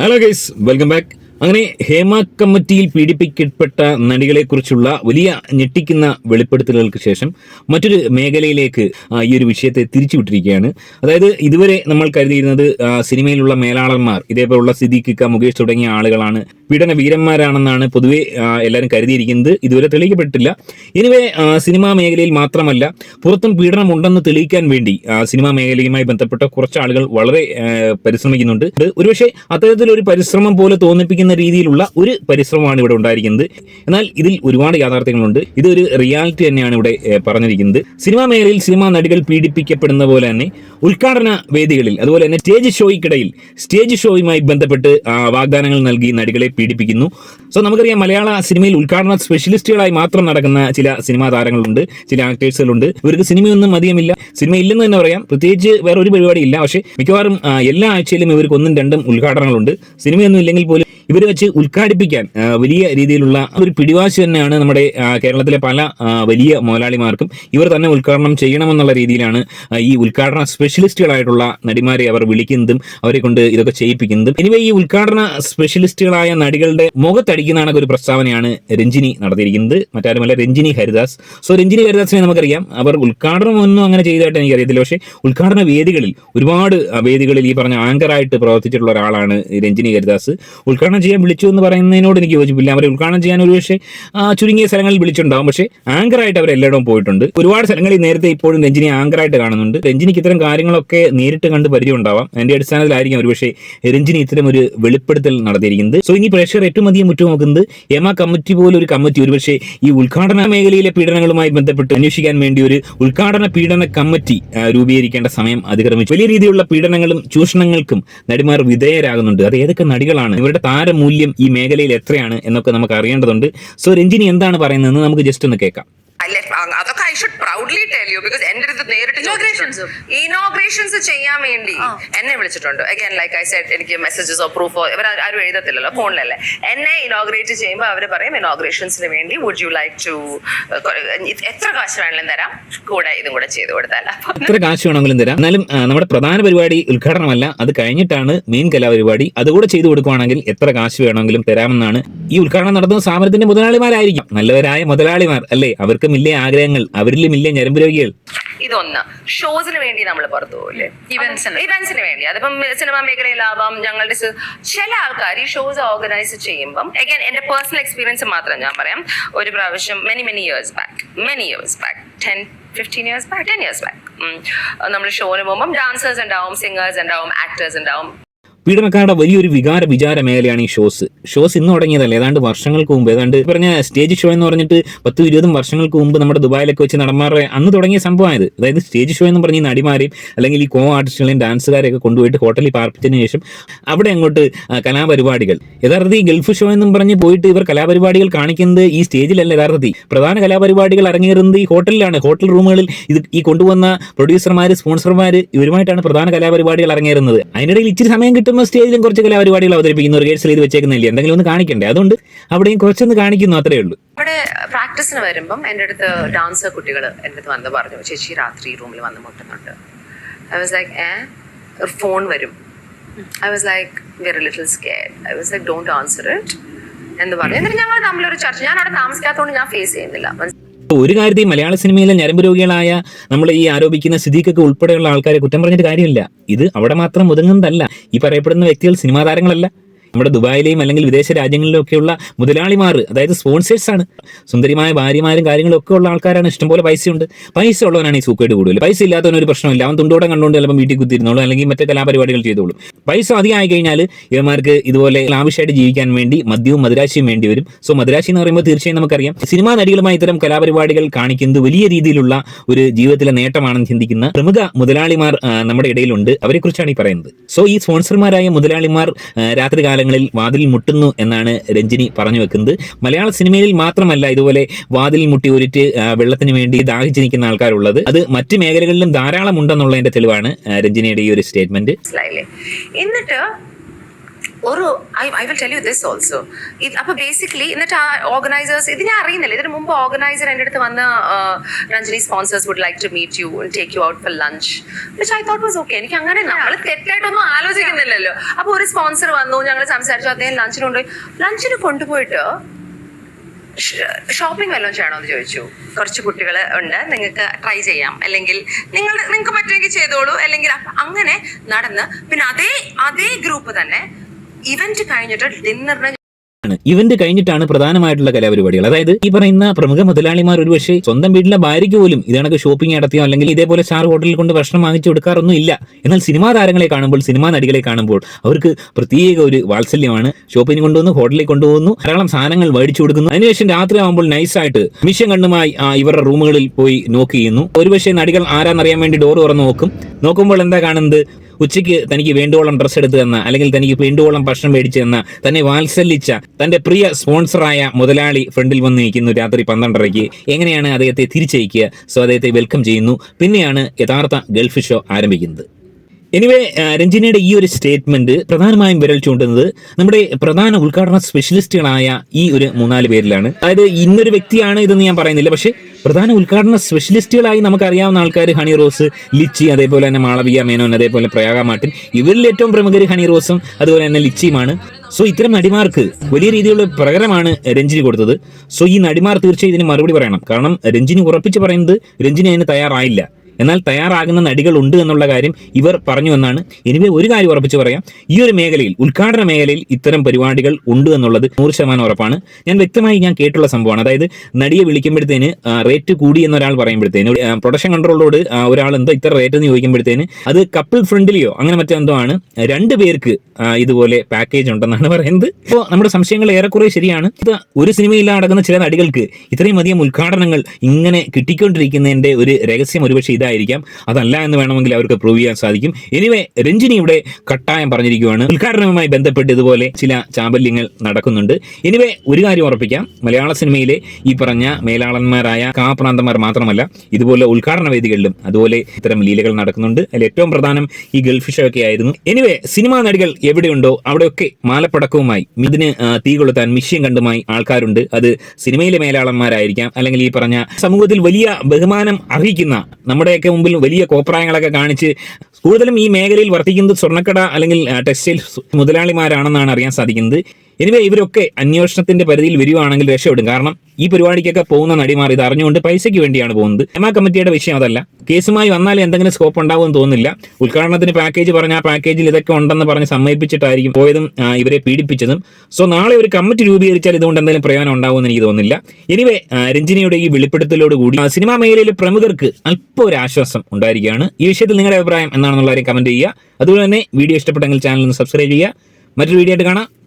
Hello guys welcome back അങ്ങനെ ഹേമ കമ്മിറ്റിയിൽ പീഡിപ്പിക്കപ്പെട്ട നടികളെക്കുറിച്ചുള്ള വലിയ ഞെട്ടിക്കുന്ന വെളിപ്പെടുത്തലുകൾക്ക് ശേഷം മറ്റൊരു മേഖലയിലേക്ക് ഈ ഒരു വിഷയത്തെ തിരിച്ചുവിട്ടിരിക്കുകയാണ്. അതായത് ഇതുവരെ നമ്മൾ കരുതിയിരുന്നത് സിനിമയിലുള്ള മേലാളന്മാർ ഇതേപോലുള്ള സിദ്ദീഖിക്ക മുകേഷ് തുടങ്ങിയ ആളുകളാണ് പീഡന വീരന്മാരാണെന്നാണ് പൊതുവെ എല്ലാവരും കരുതിയിരിക്കുന്നത്. ഇതുവരെ തെളിയിക്കപ്പെട്ടില്ല ഇനിവേ സിനിമാ മേഖലയിൽ മാത്രമല്ല പുറത്തും പീഡനം ഉണ്ടെന്ന് തെളിയിക്കാൻ വേണ്ടി സിനിമാ മേഖലയുമായി ബന്ധപ്പെട്ട കുറച്ച് ആളുകൾ വളരെ പരിശ്രമിക്കുന്നുണ്ട്. ഒരുപക്ഷെ അത്തരത്തിലൊരു പരിശ്രമം പോലെ തോന്നിപ്പിക്കുന്ന രീതിയിലുള്ള ഒരു പരിശ്രമമാണ് ഇവിടെ ഉണ്ടായിരിക്കുന്നത്. എന്നാൽ ഇതിൽ ഒരുപാട് യാഥാർത്ഥ്യങ്ങളുണ്ട്. ഇതൊരു റിയാലിറ്റി തന്നെയാണ് ഇവിടെ പറഞ്ഞിരിക്കുന്നത്. സിനിമാ മേഖലയിൽ സിനിമാ നടികൾ പീഡിപ്പിക്കപ്പെടുന്ന പോലെ തന്നെ ഉദ്ഘാടന വേദികളിൽ അതുപോലെ തന്നെ സ്റ്റേജ് ഷോയ്ക്കിടയിൽ സ്റ്റേജ് ഷോയുമായി ബന്ധപ്പെട്ട് വാഗ്ദാനങ്ങൾ നൽകി നടികളെ പീഡിപ്പിക്കുന്നു. സോ നമുക്കറിയാം മലയാള സിനിമയിൽ ഉദ്ഘാടന സ്പെഷ്യലിസ്റ്റുകളായി മാത്രം നടക്കുന്ന ചില സിനിമാ താരങ്ങളുണ്ട് ചില ആക്ടേഴ്സുകളുണ്ട് ഇവർക്ക് സിനിമയൊന്നും അധികമില്ല. സിനിമ ഇല്ലെന്ന് തന്നെ പറയാം. പ്രത്യേകിച്ച് വേറെ ഒരു പരിപാടി ഇല്ല പക്ഷേ മിക്കവാറും എല്ലാ ആഴ്ചയിലും ഇവർക്ക് ഒന്നും രണ്ടും ഉദ്ഘാടനങ്ങളുണ്ട്. സിനിമയൊന്നും ഇല്ലെങ്കിൽ പോലും ഇവരെ വെച്ച് ഉദ്ഘാടിപ്പിക്കാൻ വലിയ രീതിയിലുള്ള ഒരു പിടിവാശി തന്നെയാണ് നമ്മുടെ കേരളത്തിലെ പല വലിയ മുതലാളിമാർക്കും ഇവർ തന്നെ ഉദ്ഘാടനം ചെയ്യണമെന്നുള്ള രീതിയിലാണ് ഈ ഉദ്ഘാടന സ്പെഷ്യലിസ്റ്റുകളായിട്ടുള്ള നടിമാരെ അവർ വിളിക്കുന്നതും അവരെ കൊണ്ട് ഇതൊക്കെ ചെയ്യിപ്പിക്കുന്നതും. എനിവേ ഈ ഉദ്ഘാടന സ്പെഷ്യലിസ്റ്റുകളായ നടികളുടെ മുഖത്തടിക്കുന്നതാണ് ഒരു പ്രസ്താവനയാണ് രഞ്ജിനി നടത്തിയിരിക്കുന്നത്. മറ്റാരുമല്ല രഞ്ജിനി ഹരിദാസ്. സോ രഞ്ജിനി ഹരിദാസിനെ നമുക്കറിയാം. അവർ ഉദ്ഘാടനം ഒന്നും അങ്ങനെ ചെയ്തതായിട്ട് എനിക്കറിയത്തില്ല പക്ഷേ ഉദ്ഘാടന വേദികളിൽ ഒരുപാട് വേദികളിൽ ഈ പറഞ്ഞ ആങ്കറായിട്ട് പ്രവർത്തിച്ചിട്ടുള്ള ഒരാളാണ് രഞ്ജിനി ഹരിദാസ്. ഉദ്ഘാടനം ചെയ്യാൻ വിളിച്ചു എന്ന് പറയുന്നതിനോട് എനിക്ക് യോജിപ്പില്ല. അവരെ ഉദ്ഘാടനം ചെയ്യാൻ ഒരു പക്ഷേ ചുരുങ്ങിയ സ്ഥലങ്ങളിൽ വിളിച്ചിട്ടുണ്ടാവും. പക്ഷേ ആങ്കറായിട്ട് അവർ എല്ലായിടവും പോയിട്ടുണ്ട്. ഒരുപാട് സ്ഥലങ്ങളിൽ നേരത്തെ ഇപ്പോഴും രഞ്ജിനി ആങ്കറായിട്ട് കാണുന്നുണ്ട്. രഞ്ജിനിക്ക് ഇത്തരം കാര്യങ്ങളൊക്കെ നേരിട്ട് കണ്ട് പരിചയം ഉണ്ടാവാം അതിന്റെ അടിസ്ഥാനത്തിലായിരിക്കും ഒരു പക്ഷേ രഞ്ജിനി ഇത്തരം ഒരു വെളിപ്പെടുത്തൽ നടത്തിയിരിക്കുന്നത്. സോ ഇനി പ്രേക്ഷകർ ഏറ്റവും അധികം ഉറ്റുനോക്കുന്നത് എമ കമ്മിറ്റി പോലെ ഒരു കമ്മിറ്റി ഒരുപക്ഷെ ഈ ഉദ്ഘാടന മേഖലയിലെ പീഡനങ്ങളുമായി ബന്ധപ്പെട്ട് അന്വേഷിക്കാൻ വേണ്ടി ഒരു ഉദ്ഘാടന പീഡന കമ്മിറ്റി രൂപീകരിക്കേണ്ട സമയം അതിക്രമിച്ചു. വലിയ രീതിയിലുള്ള പീഡനങ്ങളും ചൂഷണങ്ങൾക്കും നടിമാർ വിധേയരാകുന്നുണ്ട്. അത് ഏതൊക്കെ നടികളാണ്? ഇവരുടെ താരമൂല്യം ഈ മേഖലയിൽ എത്രയാണ് എന്നൊക്കെ നമുക്ക് അറിയേണ്ടതുണ്ട്. സോ രഞ്ജിനി എന്താണ് പറയുന്നതെന്ന് നമുക്ക് ജസ്റ്റ് ഒന്ന് കേൾക്കാം. അതൊക്കെ I should proudly tell you because എന്റെ അടുത്ത് നേരിട്ട്. ഇനോഗ്രേഷൻസ് ചെയ്യാൻ വേണ്ടി. എന്നെ വിളിച്ചിട്ടുണ്ട്. അഗൈൻ ലൈക്ക് ഐ സെഡ് എനിക്ക് മെസ്സേജസോ പ്രൂഫോ ഇവർ ആരും എഴുതത്തില്ലല്ലോ ഫോണിലല്ലേ. എന്നെ ഇനോഗ്രേറ്റ് ചെയ്യുമ്പോൾ അവർ പറയും ഇനോഗ്രേഷൻസിന് വേണ്ടി വുഡ് യു ലൈക്ക് ടു എത്ര കാശ് വേണമെങ്കിലും തരാം? കൂടെ ഇതും കൂടെ ചെയ്ത് കൊടുത്താൽ. എത്ര കാശ് വേണമെങ്കിലും തരാം. എന്നാലും നമ്മുടെ പ്രധാന പരിപാടി ഉദ്ഘാടനമല്ല അത് കഴിഞ്ഞിട്ടാണ് മെയിൻ കലാപരിപാടി. അതുകൂടെ ചെയ്തു കൊടുക്കുവാണെങ്കിൽ എത്ര കാശ് വേണമെങ്കിലും തരാമെന്നാണ് ഈ ഉദ്ഘാടനം നടത്തുന്ന സ്ഥാപനത്തിന്റെ മുതലാളിമാരായിരിക്കും. നല്ലവരായ മുതലാളിമാർ അല്ലേ? അവർക്കും ഇല്ലേ ആഗ്രഹങ്ങൾ അവരിലും ഇല്ലേ ഞരമ്പ് രോഗികൾ. ഇതൊന്ന്. ഷോസിന് വേണ്ടി നമ്മൾ പുറത്തു പോകില്ലേ ഇവന്റ്സിന് ഇവന്റ്സിന് വേണ്ടി. അതിപ്പം സിനിമാ മേഖലയിലാവാം ഞങ്ങളുടെ ചില ആൾക്കാർ ഈ ഷോസ് ഓർഗനൈസ് ചെയ്യുമ്പം അഗൈൻ എന്റെ പേഴ്സണൽ എക്സ്പീരിയൻസ് മാത്രം ഞാൻ പറയാം. ഒരു പ്രാവശ്യം many many years back many years back ten fifteen years back ten years back നമ്മൾ ഷോന് പോകുമ്പം ഡാൻസേഴ്സ് ഉണ്ടാവും സിംഗേഴ്സ് ഉണ്ടാവും ആക്ടേഴ്സ് ഉണ്ടാവും. പീഡനക്കാരുടെ വലിയൊരു വികാര വിചാര മേഖലയാണ് ഈ ഷോസ്. ഷോസ് ഇന്ന് തുടങ്ങിയതല്ല? ഏതാണ്ട് വർഷങ്ങൾക്ക് മുമ്പ് ഏതാണ്ട് പറഞ്ഞ സ്റ്റേജ് ഷോ എന്ന് പറഞ്ഞിട്ട് പത്തും ഇരുപതും വർഷങ്ങൾക്ക് മുമ്പ് നമ്മുടെ ദുബായിലൊക്കെ വെച്ച് നടന്മാരുടെ അന്ന് തുടങ്ങിയ സംഭവമായത്. അതായത് സ്റ്റേജ് ഷോ എന്ന് പറഞ്ഞ ഈ നടിമാരെയും അല്ലെങ്കിൽ ഈ കോ ആർട്ടിസ്റ്റുകളെയും ഡാൻസുകാരെയൊക്കെ കൊണ്ടുപോയിട്ട് ഹോട്ടലിൽ പാർപ്പിച്ചതിന് ശേഷം അവിടെ അങ്ങോട്ട് കലാപരിപാടികൾ. യഥാർത്ഥത്തിൽ ഈ ഗൾഫ് ഷോ എന്നും പറഞ്ഞ് പോയിട്ട് ഇവർ കലാപരിപാടികൾ കാണിക്കുന്നത് ഈ സ്റ്റേജിലല്ല യഥാർത്ഥത്തിൽ. പ്രധാന കലാപരിപാടികൾ അരങ്ങേറുന്നത് ഈ ഹോട്ടലിലാണ്. ഹോട്ടൽ റൂമുകളിൽ ഇത് ഈ കൊണ്ടുവന്ന പ്രൊഡ്യൂസർമാർ സ്പോൺസർമാർ ഇവരുമായിട്ടാണ് പ്രധാന കലാപരിപാടികൾ അരങ്ങേറുന്നത്. അതിനിടയിൽ ഇച്ചിരി സമയം കിട്ടുമ്പോൾ സ്റ്റേജിലും കുറച്ച് കലാപരിപാടികൾ അവതരിപ്പിക്കുന്നു റിഹേഴ്സൽ ചെയ്ത് വെച്ചേക്കുന്നില്ല എന്തെങ്കിലും ഒന്ന് കാണിക്കണ്ടേ? അതുകൊണ്ട് അവിടെയും കുറച്ചൊന്ന് കാണിക്കുന്നു അത്രേ ഉള്ളൂ. അവിടെ പ്രാക്ടീസിന് വരുമ്പം എന്റെ അടുത്ത് ഡാൻസർ കുട്ടികൾ എന്റെ അടുത്ത് വന്ന് പറഞ്ഞു ചേച്ചി രാത്രി റൂമിൽ വന്ന് മുട്ടുന്നുണ്ട്. ഐ വാസ് ലൈക്ക് ഏ? ഒരു ഫോൺ വരും. I was like very little scared I was like don't answer it എന്ന് പറഞ്ഞു. എന്നിട്ട് ഞങ്ങൾ തമ്മിലൊരു ചർച്ച. ഞാൻ അവിടെ താമസിക്കാത്തതുകൊണ്ട് ഞാൻ ഫേസ് ചെയ്യുന്നില്ല. ഒരു കാര്യത്തിൽ മലയാള സിനിമയിലെ ഞരമ്പ് രോഗികളായ നമ്മൾ ഈ ആരോപിക്കുന്ന സ്ഥിതിക്കൊക്കെ ഉൾപ്പെടെയുള്ള ആൾക്കാരെ കുറ്റം പറഞ്ഞിട്ട് കാര്യമില്ല. ഇത് അവിടെ മാത്രം ഒതുങ്ങുന്നതല്ല. ഈ പറയപ്പെടുന്ന വ്യക്തികൾ സിനിമാ താരങ്ങളല്ല. നമ്മുടെ ദുബായിലെയും അല്ലെങ്കിൽ വിദേശ രാജ്യങ്ങളിലും ഒക്കെയുള്ള മുതലാളിമാർ അതായത് സ്പോൺസേഴ്സ് ആണ്. സുന്ദരിമായ ഭാര്യമാരും കാര്യങ്ങളും ഒക്കെ ഉള്ള ആൾക്കാരാണ്. ഇഷ്ടംപോലെ പൈസയുണ്ട്. പൈസ ഉള്ളവനാണ് ഈ സൂക്കേട് കൂടുതൽ. പൈസ ഇല്ലാത്തവന് ഒരു പ്രശ്നമില്ല. അവൻ തുണ്ടോടെ കണ്ടുകൊണ്ട് ചിലപ്പോൾ വീട്ടിൽ കുത്തിരുന്നോളും അല്ലെങ്കിൽ മറ്റേ കലാപരിപാടികൾ ചെയ്തോളും. പൈസ അധികമായി കഴിഞ്ഞാൽ ഇവന്മാർക്ക് ഇതുപോലെ ലാവിഷായിട്ട് ജീവിക്കാൻ വേണ്ടി മദ്യവും മദ്രാശിയും വേണ്ടി വരും. സോ മദ്രാശി എന്ന് പറയുമ്പോൾ തീർച്ചയായും നമുക്കറിയാം. സിനിമാ നടികളുമായി ഇത്തരം കലാപരിപാടികൾ കാണിക്കുന്നത് വലിയ രീതിയിലുള്ള ഒരു ജീവിതത്തിലെ നേട്ടമാണെന്ന് ചിന്തിക്കുന്ന പ്രമുഖ മുതലാളിമാർ നമ്മുടെ ഇടയിലുണ്ട്. അവരെക്കുറിച്ചാണ് ഈ പറയുന്നത്. സോ ഈ സ്പോൺസർമാരായ മുതലാളിമാർ ആ, രാത്രി കാലങ്ങളിൽ വാതിൽ മുട്ടുന്നു എന്നാണ് രഞ്ജിനി പറഞ്ഞു വെക്കുന്നത്. മലയാള സിനിമയിൽ മാത്രമല്ല ഇതുപോലെ വാതിൽ മുട്ടി ഒരിറ്റ് വെള്ളത്തിന് വേണ്ടി ദാഹിച്ച് നിൽക്കുന്ന ആൾക്കാരുള്ളത്. അത് മറ്റ് മേഖലകളിലും ധാരാളം ഉണ്ടെന്നുള്ളതിന്റെ തെളിവാണ് രഞ്ജിനിയുടെ ഈ ഒരു സ്റ്റേറ്റ്മെന്റ്. എന്നിട്ട് ഒരു I I will tell you this also അപ്പൊ ബേസിക്കലി എന്നിട്ട് ആ ഓർഗനൈസേഴ്സ് ഇത് ഞാൻ അറിയുന്നില്ല. ഇതിന് മുമ്പ് ഓർഗനൈസർ എന്റെ അടുത്ത് വന്ന Ranjani sponsors would like to meet you take you out for lunch which I thought was okay എനിക്ക് അങ്ങനെ നമ്മൾ തെറ്റായിട്ടൊന്നും ആലോചിക്കുന്നില്ലല്ലോ. അപ്പൊ ഒരു സ്പോൺസർ വന്നു ഞങ്ങൾ സംസാരിച്ചു അദ്ദേഹം ലഞ്ചിന് കൊണ്ടുപോയി. ലഞ്ചിന് കൊണ്ടുപോയിട്ട് ഷോപ്പിംഗ് വല്ലതും ചെയ്യണോ എന്ന് ചോദിച്ചു. കുറച്ച് കുട്ടികൾ ഉണ്ട് നിങ്ങൾക്ക് ട്രൈ ചെയ്യാം. അല്ലെങ്കിൽ നിങ്ങൾ നിങ്ങൾക്ക് പറ്റുമെങ്കിൽ ചെയ്തോളൂ. അല്ലെങ്കിൽ അങ്ങനെ നടന്ന് പിന്നെ അതേ അതേ ഗ്രൂപ്പ് തന്നെ ഇവന്റ് കഴിഞ്ഞിട്ട് ഡിന്നറിന് ആണ്. ഇവന്റ് കഴിഞ്ഞിട്ടാണ് പ്രധാനമായിട്ടുള്ള കലാപരിപാടികൾ. അതായത് ഈ പറയുന്ന പ്രമുഖ മുതലാളിമാർ ഒരുപക്ഷെ സ്വന്തം വീട്ടിലെ ഭാര്യയ്ക്ക് പോലും ഇതണക്ക് ഷോപ്പിംഗ് നടത്തിയോ അല്ലെങ്കിൽ ഇതേപോലെ സ്റ്റാർ ഹോട്ടലിൽ കൊണ്ട് ഭക്ഷണം വാങ്ങിച്ചു കൊടുക്കാറൊന്നും ഇല്ല. എന്നാൽ സിനിമാ താരങ്ങളെ കാണുമ്പോൾ സിനിമാ നടികളെ കാണുമ്പോൾ അവർക്ക് പ്രത്യേക ഒരു വാത്സല്യമാണ്. ഷോപ്പിന് കൊണ്ടുവന്നു ഹോട്ടലിൽ കൊണ്ടുപോകുന്നു ധാരാളം സാധനങ്ങൾ മേടിച്ചു കൊടുക്കുന്നു. അതിനുശേഷം രാത്രി ആകുമ്പോൾ നൈസായിട്ട് മിഷൻ കണ്ണുമായി ആ, ഇവരുടെ റൂമുകളിൽ പോയി നോക്ക് ചെയ്യുന്നു. ഒരുപക്ഷെ നടികൾ ആരാന്നറിയാൻ വേണ്ടി ഡോർ തുറന്ന് നോക്കും. നോക്കുമ്പോൾ എന്താ കാണുന്നത്? ഉച്ചയ്ക്ക് തനിക്ക് വേണ്ടുവോളം ഡ്രസ്സ് എടുത്തു തന്ന അല്ലെങ്കിൽ തനിക്ക് വേണ്ടുവോളം ഭക്ഷണം മേടിച്ചു തന്ന തന്നെ വാത്സല്യിച്ച തന്റെ പ്രിയ സ്പോൺസറായ മുതലാളി ഫ്രണ്ടിൽ വന്ന് നിൽക്കുന്നു രാത്രി പന്ത്രണ്ടരയ്ക്ക്. എങ്ങനെയാണ് അദ്ദേഹത്തെ തിരിച്ചയക്കുക? സോ അദ്ദേഹത്തെ വെൽക്കം ചെയ്യുന്നു. പിന്നെയാണ് യഥാർത്ഥ ഗൾഫ് ഷോ ആരംഭിക്കുന്നത്. എനിവേ രഞ്ജിനിയുടെ ഈ ഒരു സ്റ്റേറ്റ്മെന്റ് പ്രധാനമായും വിരൽ ചൂണ്ടുന്നത് നമ്മുടെ പ്രധാന ഉദ്ഘാടന സ്പെഷ്യലിസ്റ്റുകളായ ഈ ഒരു മൂന്നാൽ പേരിലാണ്. അതായത് ഇന്നൊരു വ്യക്തിയാണ് ഇതെന്ന് ഞാൻ പറയുന്നില്ല. പക്ഷേ പ്രധാന ഉദ്ഘാടന സ്പെഷ്യലിസ്റ്റുകളായി നമുക്കറിയാവുന്ന ആൾക്കാർ ഹണി റോസ് ലിച്ചി അതേപോലെ തന്നെ മാളവിയ മേനോൻ അതേപോലെ പ്രയാഗ മാർട്ടിൻ. ഇവരിൽ ഏറ്റവും പ്രമുഖർ ഹണി റോസും അതുപോലെ തന്നെ ലിച്ചിയുമാണ്. സോ ഇത്തരം നടിമാർക്ക് വലിയ രീതിയിലുള്ള പ്രകടനമാണ് രഞ്ജിനി കൊടുത്തത്. സോ ഈ നടിമാർ തീർച്ചയായും ഇതിന് മറുപടി പറയണം. കാരണം രഞ്ജിനി ഉറപ്പിച്ച് പറയുന്നത് രഞ്ജിനി അതിന് തയ്യാറായില്ല. എന്നാൽ തയ്യാറാകുന്ന നടികൾ ഉണ്ട് എന്നുള്ള കാര്യം ഇവർ പറഞ്ഞു എന്നാണ്. എനിവേ ഒരു കാര്യം ഉറപ്പിച്ച് പറയാം. ഈ ഒരു മേഖലയിൽ ഉദ്ഘാടന മേഖലയിൽ ഇത്തരം പരിപാടികൾ ഉണ്ട് എന്നുള്ളത് നൂറ് ശതമാനം ഉറപ്പാണ്. ഞാൻ വ്യക്തമായി ഞാൻ കേട്ടുള്ള സംഭവമാണ്. അതായത് നടിയെ വിളിക്കുമ്പോഴത്തേന് റേറ്റ് കൂടി എന്നൊരാൾ പറയുമ്പോഴത്തേന് പ്രൊഡക്ഷൻ കൺട്രോളോട് ഒരാൾ എന്തോ ഇത്ര റേറ്റ് എന്ന് ചോദിക്കുമ്പോഴത്തേന് അത് കപ്പിൾ ഫ്രണ്ട്ലിയോ അങ്ങനെ മറ്റെന്തോ ആണ് രണ്ട് പേർക്ക് ഇതുപോലെ പാക്കേജ് ഉണ്ടെന്നാണ് പറയുന്നത്. ഇപ്പോൾ നമ്മുടെ സംശയങ്ങൾ ഏറെക്കുറെ ശരിയാണ്. ഇത് ഒരു സിനിമയിൽ നടക്കുന്ന ചില നടികൾക്ക് ഇത്രയും അധികം ഉദ്ഘാടനങ്ങൾ ഇങ്ങനെ കിട്ടിക്കൊണ്ടിരിക്കുന്നതിന്റെ ഒരു രഹസ്യം ഒരുപക്ഷെ ഇതായിരിക്കാം അതല്ല എന്ന് വേണമെങ്കിൽ അവർക്ക് പ്രൂവ് ചെയ്യാൻ സാധിക്കും. എനിവേ രഞ്ജിനി ഇവിടെ കട്ടായം പറഞ്ഞിരിക്കുകയാണ് ഉദ്ഘാടനവുമായി ബന്ധപ്പെട്ട് ഇതുപോലെ ചില ചാബല്യങ്ങൾ നടക്കുന്നുണ്ട്. എനിവേ ഒരു കാര്യം ഉറപ്പിക്കാം. മലയാള സിനിമയിലെ ഈ പറഞ്ഞ മേലാളന്മാരായ കാപ്രാന്തന്മാർ മാത്രമല്ല ഇതുപോലെ ഉദ്ഘാടന വേദികളിലും അതുപോലെ ഇത്തരം ലീലകൾ നടക്കുന്നുണ്ട്. അതിൽ ഏറ്റവും പ്രധാനം ഈ ഗൾഫ് ഷോ ഒക്കെ ആയിരുന്നു. എനിവേ സിനിമാ നടികൾ എവിടെയുണ്ടോ അവിടെയൊക്കെ മാലപ്പടക്കവുമായി ഇതിന് തീ കൊളുത്താൻ മിഷ്യം കണ്ടുമായി ആൾക്കാരുണ്ട്. അത് സിനിമയിലെ മേലാളന്മാരായിരിക്കാം. അല്ലെങ്കിൽ ഈ പറഞ്ഞ സമൂഹത്തിൽ വലിയ ബഹുമാനം അർഹിക്കുന്ന നമ്മുടെയൊക്കെ മുമ്പിൽ വലിയ കോപ്രായങ്ങളൊക്കെ കാണിച്ച് കൂടുതലും ഈ മേഖലയിൽ വർത്തിക്കുന്നത് സ്വർണക്കട അല്ലെങ്കിൽ ടെക്സ്റ്റൈൽ മുതലാളിമാരാണെന്നാണ് അറിയാൻ സാധിക്കുന്നത്. എനിവേ ഇവരൊക്കെ അന്വേഷണത്തിന്റെ പരിധിയിൽ വരുവാണെങ്കിൽ രക്ഷപ്പെടും. കാരണം ഈ പരിപാടിക്കൊക്കെ പോകുന്ന നടിമാർ ഇത് അറിഞ്ഞുകൊണ്ട് പൈസയ്ക്ക് വേണ്ടിയാണ് പോകുന്നത്. എമ കമ്മിറ്റിയുടെ വിഷയം അതല്ല. കേസുമായി വന്നാൽ എന്തെങ്കിലും സ്കോപ്പ് ഉണ്ടാവുമെന്ന് തോന്നുന്നില്ല. ഉദ്ഘാടനത്തിന് പാക്കേജ് പറഞ്ഞ ആ പാക്കേജിൽ ഇതൊക്കെ ഉണ്ടെന്ന് പറഞ്ഞ് സമ്മതിപ്പിച്ചിട്ടായിരിക്കും പോയതും ഇവരെ പീഡിപ്പിച്ചതും. സോ നാളെ ഒരു കമ്മിറ്റി രൂപീകരിച്ചാൽ ഇതുകൊണ്ട് എന്തെങ്കിലും പ്രയോജനം ഉണ്ടാവുമെന്ന് എനിക്ക് തോന്നുന്നില്ല. എനിവേ രഞ്ജിനിയുടെ ഈ വെളിപ്പെടുത്തലോട് കൂടി ആ, സിനിമാ മേഖലയിലെ പ്രമുഖർക്ക് അല്പം ഒരു ആശ്വാസം ഉണ്ടായിരിക്കുകയാണ്. ഈ വിഷയത്തിൽ നിങ്ങളുടെ അഭിപ്രായം എന്താണെന്നുള്ള കാര്യം കമന്റ് ചെയ്യുക. അതുപോലെ തന്നെ വീഡിയോ ഇഷ്ടപ്പെട്ടെങ്കിൽ ചാനൽ ഒന്ന് സബ്സ്ക്രൈബ് ചെയ്യുക. മറ്റൊരു വീഡിയോ ആയിട്ട് കാണാം.